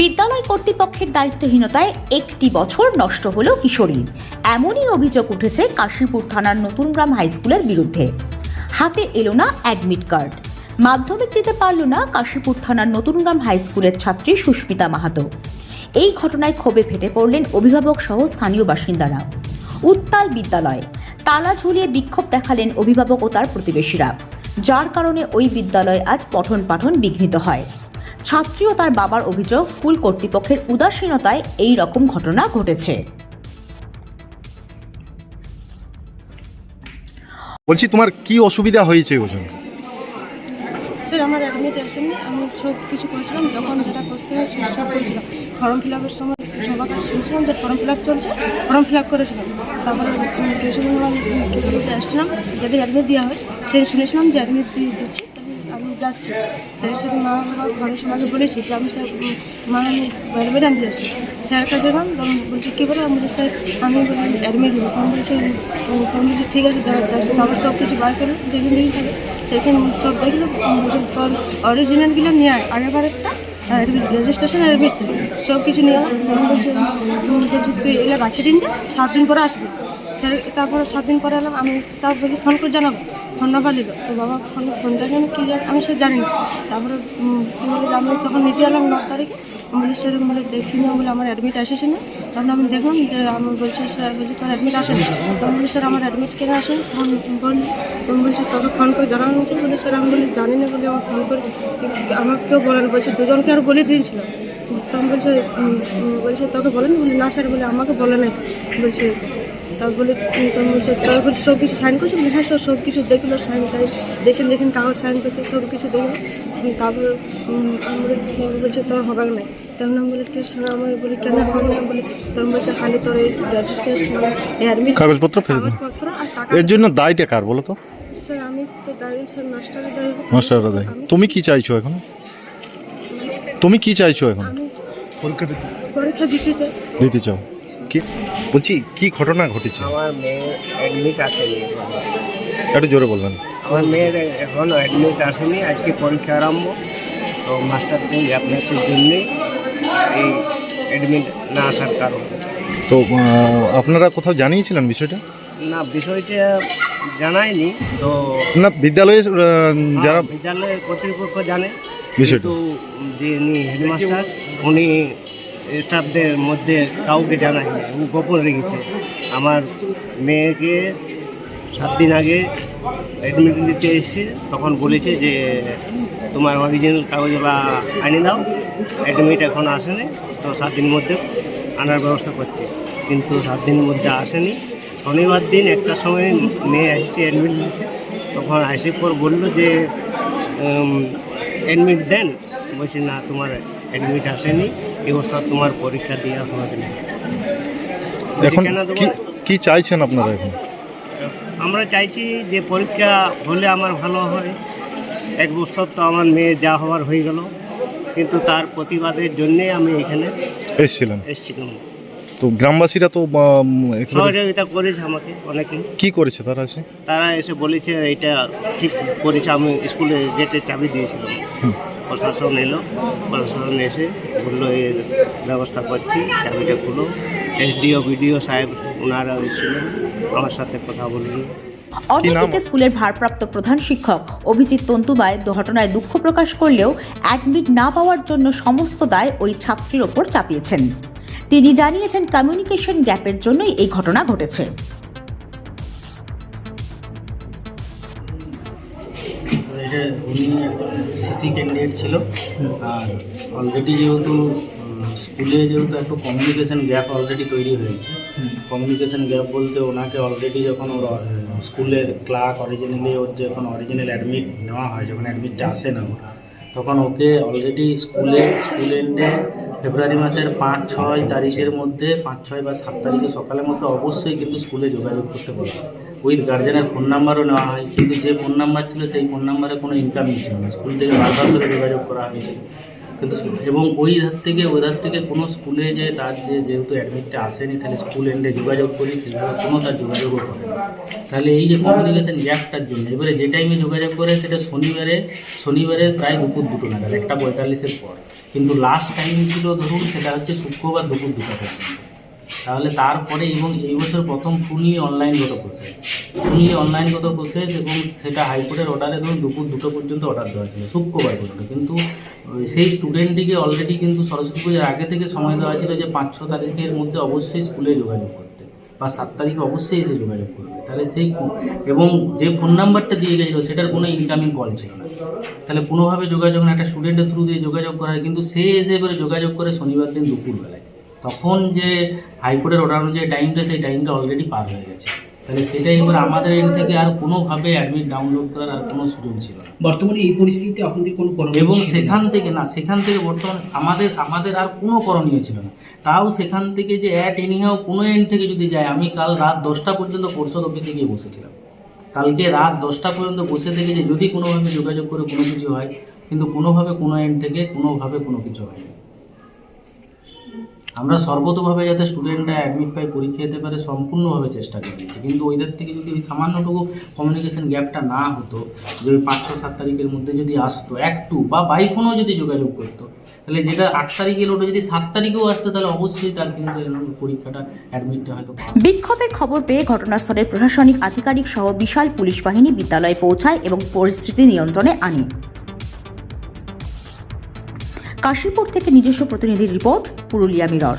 বিদ্যালয় কর্তৃপক্ষের দায়িত্বহীনতায় একটি বছর নষ্ট হল কিশোরীর এমনই অভিযোগ উঠেছে কাশীপুর থানার নতুনগ্রাম হাই স্কুলের বিরুদ্ধে। হাতে এলো না অ্যাডমিট কার্ড। মাধ্যমিক দিতে পারল না কাশীপুর থানার নতুনগ্রাম হাই স্কুলের ছাত্রী সুস্মিতা মাহাতো। এই ঘটনায় ক্ষোভে ফেটে পড়লেন অভিভাবক সহ স্থানীয় বাসিন্দারা। উত্তাল বিদ্যালয়, তালা ঝুলিয়ে বিক্ষোভ দেখালেন অভিভাবক ও তার প্রতিবেশীরা। যার কারণে ওই বিদ্যালয় আজ পঠন পাঠন বিঘ্নিত হয়। ছাত্রী ও তার বাবার অভিযোগ স্কুল কর্তৃপক্ষের উদাসীনতায় এই রকম ঘটনা ঘটেছে। বলছি তোমার কি অসুবিধা হয়েছে ওজন স্যার আমার অ্যাডমিট আসেনি। আমি সব কিছু করেছিলাম যখন যেটা করতে হয় সব করেছিলাম। ফর্ম ফিল আপের সময় সবার কাছে শুনছিলাম যে ফর্ম ফিল আপ চলছে ফর্ম ফিল আপ করেছিলাম। তারপরে টিউশন আমি আসছিলাম যাদের অ্যাডমিট দেওয়া হয় সেই শুনেছিলাম যে অ্যাডমিট দিয়ে দিচ্ছি। আমি যাচ্ছি। তাদের সাথে মা বাবা ঘরের সবাইকে বলেছি যে আমি স্যার মা আমি অ্যাডমিট আনতে যাচ্ছি। স্যার কাছে গেলাম তখন বলছি, কী বলে? আমি স্যার, আমি অ্যাডমিট নেব তখন বলছে তখন বলছি, ঠিক আছে, তার সাথে আমার সব কিছু বার করে দেখুন দেখি থাকে সেখানে সব দেখল তোর অরিজিনালগুলো নিয়ে আয় আগেবারেরটা রেজিস্ট্রেশন অ্যাডমিট সব কিছু নিয়ে বলছে তুই এগুলো রাখে দিন সাত দিন পরে আসবি। স্যার, তারপরে সাত দিন পরে এলাম, আমি তারপরে ফোন করে জানাব। নাম্বার নিল তো বাবা, ফোন, ফোনটা যেন কী জানি, আমি সে জানি না। তারপরে বলে, আমি তখন নিচে এলাম ন তারিখে। আমি বলি স্যার বলে, দেখি না, বলে, আমার অ্যাডমিট এসেছে না। তখন আমি দেখলাম যে, আমি বলছি, স্যার বলছি, তোর অ্যাডমিট আসেনি। তখন বলি স্যার আমার অ্যাডমিট কেন আসেন। ফোন বললি তখন বলছি, তোকে ফোন করে জানানো হয়েছে। বলে স্যার আমি বলি, জানি না, বলে, আমার ফোন করে আমাকে কেউ বলেন, বলছে, দুজনকে আর বলে দিয়েছিলাম তখন বলছে বলছে, তোকে বলেন? বলি, না স্যার, বলে, আমাকে বলে নাই। বলছে তারপর বলে তারপর বলছে সব কিছু সাইন করছে বলে হ্যাঁ স্যার সব কিছু দেখল সাইন টাইন দেখেন দেখেন কাগজ সাইন করতে সব কিছু দেখল তারপর উম, আমি বলি তখন বলছে তোর হবে না তখন আমি বলি কি স্যার আমি বলি কেন হবে না বলি তখন বলছে খালি তোর এই রেজিস্ট্রেশন অ্যাডমিট কাগজপত্র ফেরত দিন। কাগজপত্র আর টাকা এর জন্য দায়টা কার বলো তো? স্যার আমি তো দাঁড়িয়ে স্যার মাস্টারের দাঁড়িয়ে মাস্টাররা দায়। তুমি কি চাইছো এখন? তুমি কি চাইছো এখন? আমি পরীক্ষা দিতে। পরীক্ষা দিতে চাই। দিতে চাও। কি? বলছি কি ঘটনা ঘটেছে? আমার মেয়ের অ্যাডমিট আসেনি। একটু জোরে বলবেন। আমার মেয়ের এখনও অ্যাডমিট আসেনি আজকে পরীক্ষা আরম্ভ। তো মাস্টার মাস্টারদের আপনাদের জন্যে এই অ্যাডমিট না আসার কারণ। তো আপনারা কোথাও জানিয়েছিলেন বিষয়টা? না বিষয়টা জানায়নি তো না বিদ্যালয়ে যারা হ্যাঁ, বিদ্যালয়ের কর্তৃপক্ষ জানে। বিষয়টা। যিনি হেডমাস্টার উনি স্টাফদের মধ্যে কাউকে জানায়নি উনি গোপন রেখেছে। আমার মেয়েকে সাত দিন আগে অ্যাডমিট নিতে এসেছে, তখন বলেছে যে, তোমার অরিজিনাল কাগজগুলো আনি দাও অ্যাডমিট এখন আসেনি, তো সাত দিনের মধ্যে আনার ব্যবস্থা করছে। কিন্তু সাত দিনের মধ্যে আসেনি। শনিবার দিন একটা সময় মেয়ে আসছে অ্যাডমিট নিতে, তখন আসে পর বলল যে অ্যাডমিট দেন। বলছি, না, তোমার অ্যাডমিট আসেনি এবছর তোমার পরীক্ষা দেওয়া হবে না। এখন কি কি চাইছেন আপনারা এখন? আমরা চাইছি যে পরীক্ষা হলে আমার ভালো হয়। এক বছর তো আমার মেয়ে যা হওয়ার হয়ে গেল কিন্তু তার প্রতিবাদের জন্যে আমি এখানে এসেছিলেন। এসেছিলাম। তো গ্রামবাসীরা তো একেবারে- সহযোগিতা করেছে আমাকে অনেকে। কি করেছে তারা এসে? তারা এসে বলেছে এটা ঠিক করেছে আমি স্কুলে গেটে চাবি দিয়েছিলাম। হুম। প্রশাসন এলো প্রশাসন এসে বলল এর ব্যবস্থা করছি চাবিটা খুলো। এসডিও বিডিও সাহেব ওনারা এসেছিলেন আমার সাথে কথা বললেন অন্যদিকে স্কুলের ভারপ্রাপ্ত প্রধান শিক্ষক অভিজিৎ তন্তুবায় ঘটনায় দুঃখ প্রকাশ করলেও অ্যাডমিট না পাওয়ার জন্য সমস্ত দায় ওই ছাত্রীর ওপর চাপিয়েছেন। তিনি জানিয়েছেন কমিউনিকেশন গ্যাপের জন্যই এই ঘটনা ঘটেছে। এটা উনি সিসি ক্যান্ডিডেট ছিল, আর অলরেডি যেহেতু স্কুলে যেহেতু একটু কমিউনিকেশন গ্যাপ অলরেডি তৈরি হয়েছে কমিউনিকেশন গ্যাপ বলতে ওনাকে অলরেডি যখন ওর স্কুলের ক্লার্ক অরিজিনালি ওর যখন অরিজিনাল অ্যাডমিট নেওয়া হয়, যখন অ্যাডমিটটা আসে না ওর, তখন ওকে অলরেডি স্কুলে এন্ডে ফেব্রুয়ারি মাসের পাঁচ, ছয় তারিখের মধ্যে, পাঁচ, ছয় বা সাত তারিখে সকালের মধ্যে অবশ্যই কিন্তু স্কুলে যোগাযোগ করতে হয়। উইথ গার্জেনের ফোন নাম্বারও নেওয়া হয়। কিন্তু যে ফোন নাম্বার ছিল, সেই ফোন নাম্বারে কোনো ইনকামিং ছিল না। স্কুল থেকে বারবার করে যোগাযোগ করা হয়েছে। কিন্তু এবং ওই ধার থেকে, ওই ধার থেকে কোনো স্কুলে যে তার যে যেহেতু অ্যাডমিটটা আসেনি, তাহলে স্কুল এন্ডে যোগাযোগ করি, সেভাবে কোনো তার যোগাযোগও করে তাহলে এই যে কমিউনিকেশন গ্যাপটার জন্য, এবারে যে টাইমে যোগাযোগ করে, সেটা শনিবারে শনিবারে প্রায় দুপুর দুটো নাগাদ, একটা পঁয়তাল্লিশের পর। কিন্তু লাস্ট টাইম ছিল ধরুন, সেটা হচ্ছে শুক্রবার দুপুর দুটো পর্যন্ত তাহলে তারপরে এবং এই বছর প্রথম ফুললি অনলাইনগত প্রসেস ফুললি অনলাইনগত প্রসেস এবং সেটা হাইকোর্টের অর্ডারে ধরুন দুপুর দুটো পর্যন্ত অর্ডার দেওয়া ছিল, শুক্রবার পর্যন্ত। কিন্তু সেই স্টুডেন্টটিকে অলরেডি কিন্তু সরস্বতী পুজোর আগে থেকে সময় দেওয়া ছিল যে পাঁচ ছ তারিখের মধ্যে অবশ্যই স্কুলে যোগাযোগ করতে। বা সাত তারিখে অবশ্যই এসে যোগাযোগ করবে। তাহলে সেই এবং যে ফোন নাম্বারটা দিয়ে গেছিল, সেটার কোনো ইনকামিং কল ছিল না। তাহলে কোনোভাবে যোগাযোগ না, একটা স্টুডেন্টের থ্রু দিয়ে যোগাযোগ করা হয়। কিন্তু সে এসে এবারে যোগাযোগ করে শনিবার দিন দুপুরবেলায়। তখন যে হাইকোর্টের অর্ডার অনুযায়ী টাইমটা সেই টাইমটা অলরেডি পার হয়ে গেছে। তাহলে সেটাই এবার আমাদের এন্ড থেকে আর কোনোভাবে অ্যাডমিট ডাউনলোড করার আর কোনো সুযোগ ছিল না। বর্তমানে এই পরিস্থিতিতে আপনাদের কোনো করণীয় এবং সেখান থেকে না সেখান থেকে বর্তমান আমাদের আমাদের আর কোনো করণীয় ছিল না। তাও সেখান থেকে যে অ্যাট এনিহাও কোনো এন্ড থেকে যদি যায় আমি কাল রাত দশটা পর্যন্ত পর্ষদ অফিসে গিয়ে বসেছিলাম। কালকে রাত দশটা পর্যন্ত বসে থেকে যে যদি কোনোভাবে যোগাযোগ করে কোনো কিছু হয় কিন্তু কোনোভাবে কোনো এন্ড থেকে কোনোভাবে কোনো কিছু হয়নি। আমরা সর্বতভাবে যাতে স্টুডেন্টরা অ্যাডমিট পাই পরীক্ষা দিতে পারে, সম্পূর্ণভাবে চেষ্টা করেছি কিন্তু ওইদের থেকে যদি ওই সামান্যটুকু কমিউনিকেশন গ্যাপটা না হতো, যে ওই পাঁচ ছ সাত তারিখের মধ্যে যদি আসতো একটু বা বাই ফোনেও যদি যোগাযোগ করতো, তাহলে যেটা আট তারিখের ওটা যদি সাত তারিখেও আসতো, তাহলে অবশ্যই তার কিন্তু পরীক্ষাটা অ্যাডমিটটা হয়তো বিক্ষোভের খবর পেয়ে ঘটনাস্থলের প্রশাসনিক আধিকারিক সহ বিশাল পুলিশ বাহিনী বিদ্যালয়ে পৌঁছায় এবং পরিস্থিতি নিয়ন্ত্রণে আনে। কাশীপুর থেকে নিজস্ব প্রতিনিধির রিপোর্ট পুরুলিয়া মিরর।